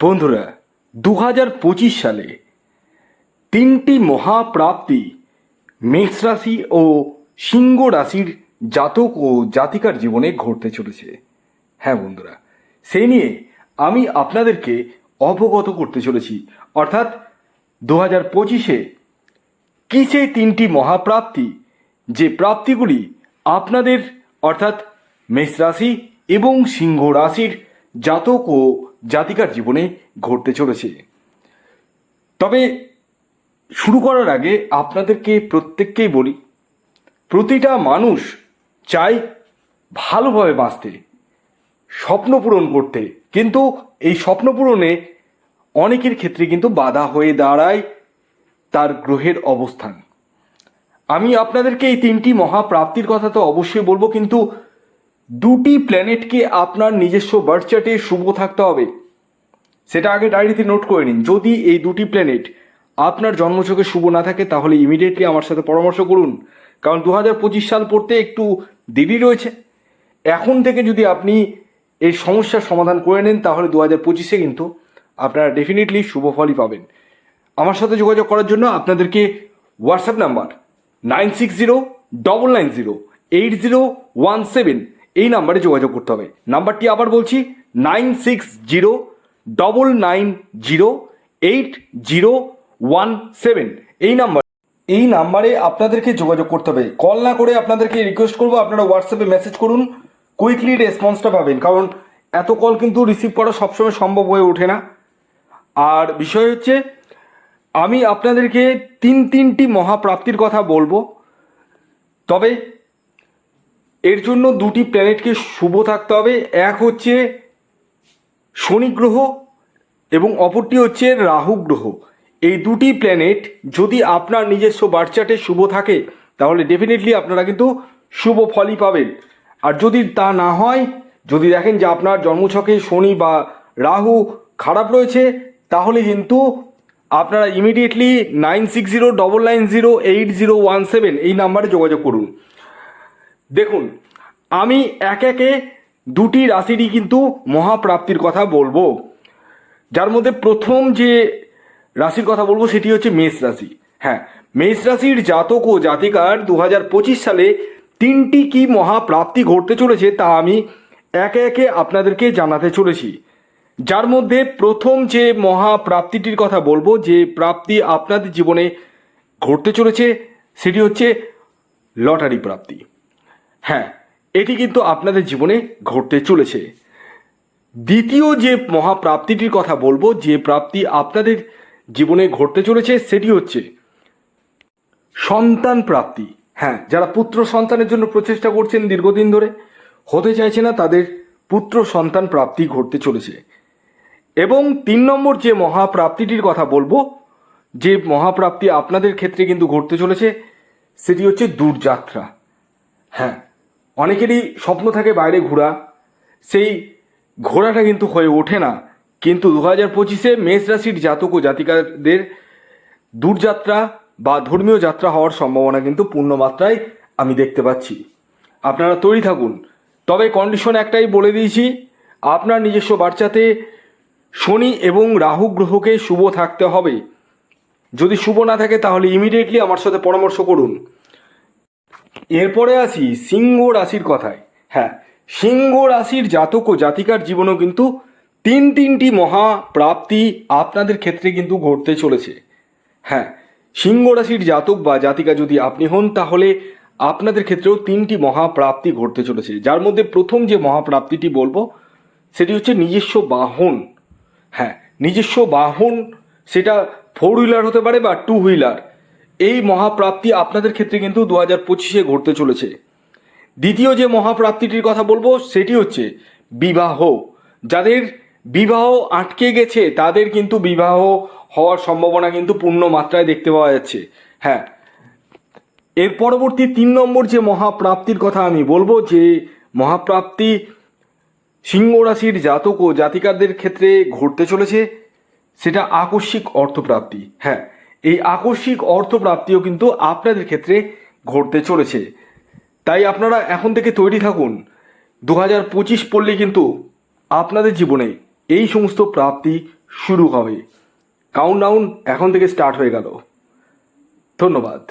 বন্ধুরা দু হাজার পঁচিশ সালে তিনটি মহাপ্রাপ্তি, মেষ রাশি ও সিংহ রাশির জাতক ও জাতিকার জীবনে ঘটতে চলেছে। হ্যাঁ বন্ধুরা, সেই নিয়ে আমি আপনাদেরকে অবগত করতে চলেছি। অর্থাৎ দু হাজার পঁচিশে কি সেই তিনটি মহাপ্রাপ্তি, যে প্রাপ্তিগুলি আপনাদের, অর্থাৎ মেষ রাশি এবং সিংহ রাশির জাতক ও জাতিকার জীবনে ঘটতে চলেছে। তবে শুরু করার আগে আপনাদেরকে প্রত্যেককেই বলি, প্রতিটা মানুষ চাই ভালোভাবে বাঁচতে, স্বপ্ন পূরণ করতে। কিন্তু এই স্বপ্ন পূরণে অনেকের ক্ষেত্রে কিন্তু বাধা হয়ে দাঁড়ায় তার গ্রহের অবস্থান। আমি আপনাদেরকে এই তিনটি মহাপ্রাপ্তির কথা তো অবশ্যই বলব, কিন্তু দুটি প্ল্যানেটকে আপনার নিজস্ব বার্থ চার্টে শুভ থাকতে হবে। সেটা আগে ডায়েরিতে নোট করে নিন। যদি এই দুটি প্ল্যানেট আপনার জন্মছকে শুভ না থাকে, তাহলে ইমিডিয়েটলি আমার সাথে পরামর্শ করুন। কারণ দু হাজার পঁচিশ সাল পড়তে একটু দেরি রয়েছে। এখন থেকে যদি আপনি এই সমস্যার সমাধান করে নেন, তাহলে দু হাজার পঁচিশে কিন্তু আপনারা ডেফিনেটলি শুভ ফলই পাবেন। আমার সাথে যোগাযোগ করার জন্য আপনাদেরকে WhatsApp number nine six zero double nine zero eight zero one seven এই নাম্বারে যোগাযোগ করতে হবে। নাম্বারটি আবার বলছি, nine six zero, double nine zero, eight zero one seven. এই নাম্বার এই নাম্বারে আপনাদেরকে যোগাযোগ করতে হবে। কল না করে আপনাদেরকে রিকোয়েস্ট করব, আপনারা হোয়াটসঅ্যাপে মেসেজ করুন কুইকলি রেসপন্সটা পাবেন। কারণ এত কল কিন্তু রিসিভ করা সবসময় সম্ভব হয়ে ওঠে না। আর বিষয় হচ্ছে, আমি আপনাদেরকে তিন তিনটি মহাপ্রাপ্তির কথা বলব। তবে এর জন্য দুটি প্ল্যানেটকে শুভ থাকতে হবে। এক হচ্ছে শনি গ্রহ এবং অপরটি হচ্ছে রাহু গ্রহ। এই দুটি প্ল্যানেট যদি আপনার নিজস্ব বার্চার্টে শুভ থাকে, তাহলে ডেফিনেটলি আপনারা কিন্তু শুভ ফলই পাবেন। আর যদি তা না হয়, যদি দেখেন যে আপনার জন্মছকে শনি বা রাহু খারাপ রয়েছে, তাহলে কিন্তু আপনারা immediately nine six zero double nine zero eight zero one seven এই নাম্বারে যোগাযোগ করুন। দেখুন, আমি এক একে দুটি রাশিরই কিন্তু মহাপ্রাপ্তির কথা বলব। যার মধ্যে প্রথম যে রাশির কথা বলব সেটি হচ্ছে মেষ রাশি। হ্যাঁ মেষ রাশির জাতক ও জাতিকার দু হাজার পঁচিশ সালে তিনটি কি মহাপ্রাপ্তি ঘটতে চলেছে তা আমি একে একে আপনাদেরকে জানাতে চলেছি। যার মধ্যে প্রথম যে মহাপ্রাপ্তিটির কথা বলব, যে প্রাপ্তি আপনাদের জীবনে ঘটতে চলেছে, সেটি হচ্ছে লটারি প্রাপ্তি। হ্যাঁ এটি কিন্তু আপনাদের জীবনে ঘটতে চলেছে। দ্বিতীয় যে মহাপ্রাপ্তিটির কথা বলব, যে প্রাপ্তি আপনাদের জীবনে ঘটতে চলেছে, সেটি হচ্ছে সন্তান প্রাপ্তি। হ্যাঁ যারা পুত্র সন্তানের জন্য প্রচেষ্টা করছেন দীর্ঘদিন ধরে, হতে চাইছে না তাদের পুত্র সন্তান প্রাপ্তি ঘটতে চলেছে। এবং তিন নম্বর যে মহাপ্রাপ্তিটির কথা বলব, যে মহাপ্রাপ্তি আপনাদের ক্ষেত্রে কিন্তু ঘটতে চলেছে, সেটি হচ্ছে দূরযাত্রা। হ্যাঁ অনেকেরই স্বপ্ন থাকে বাইরে ঘোরা। সেই ঘোরাটা কিন্তু হয়ে ওঠে না। কিন্তু দু হাজার পঁচিশে মেষ রাশির জাতক ও জাতিকাদের দূরযাত্রা বা ধর্মীয় যাত্রা হওয়ার সম্ভাবনা কিন্তু পূর্ণ মাত্রায় আমি দেখতে পাচ্ছি। আপনারা তৈরি থাকুন। তবে কন্ডিশন একটাই বলে দিয়েছি, আপনার নিজস্ব বাচ্চাতে শনি এবং রাহু গ্রহকে শুভ থাকতে হবে। যদি শুভ না থাকে তাহলে ইমিডিয়েটলি আমার সাথে পরামর্শ করুন। এরপরে আসি সিংহ রাশির কথায়। হ্যাঁ সিংহ রাশির জাতক ও জাতিকার জীবনেও কিন্তু তিন তিনটি মহা প্রাপ্তি আপনাদের ক্ষেত্রে কিন্তু ঘটতে চলেছে। হ্যাঁ সিংহ রাশির জাতক বা জাতিকা যদি আপনি হন, তাহলে আপনাদের ক্ষেত্রেও তিনটি মহাপ্রাপ্তি ঘটতে চলেছে। যার মধ্যে প্রথম যে মহাপ্রাপ্তিটি বলব, সেটি হচ্ছে নিজস্ব বাহন। হ্যাঁ নিজস্ব বাহন, সেটা ফোর হুইলার হতে পারে বা টু হুইলার এই মহাপ্রাপ্তি আপনাদের ক্ষেত্রে কিন্তু দু হাজার পঁচিশে ঘটতে চলেছে। দ্বিতীয় যে মহাপ্রাপ্তিটির কথা বলব, সেটি হচ্ছে বিবাহ। যাদের বিবাহ আটকে গেছে, তাদের কিন্তু বিবাহ হওয়ার সম্ভাবনা কিন্তু পূর্ণ মাত্রায় দেখতে পাওয়া যাচ্ছে। হ্যাঁ এর পরবর্তী তিন নম্বর যে মহাপ্রাপ্তির কথা আমি বলব, যে মহাপ্রাপ্তি সিংহ রাশির জাতক ও জাতিকাদের ক্ষেত্রে ঘটতে চলেছে, সেটা আকস্মিক অর্থপ্রাপ্তি। হ্যাঁ এই আকস্মিক অর্থপ্রাপ্তিও কিন্তু আপনাদের ক্ষেত্রে ঘটতে চলেছে। তাই আপনারা এখন থেকে তৈরি থাকুন। দু হাজার পঁচিশ পড়লে কিন্তু আপনাদের জীবনে এই সমস্ত প্রাপ্তি শুরু হবে। কাউন্ট ডাউন এখন থেকে স্টার্ট হয়ে গেল। ধন্যবাদ।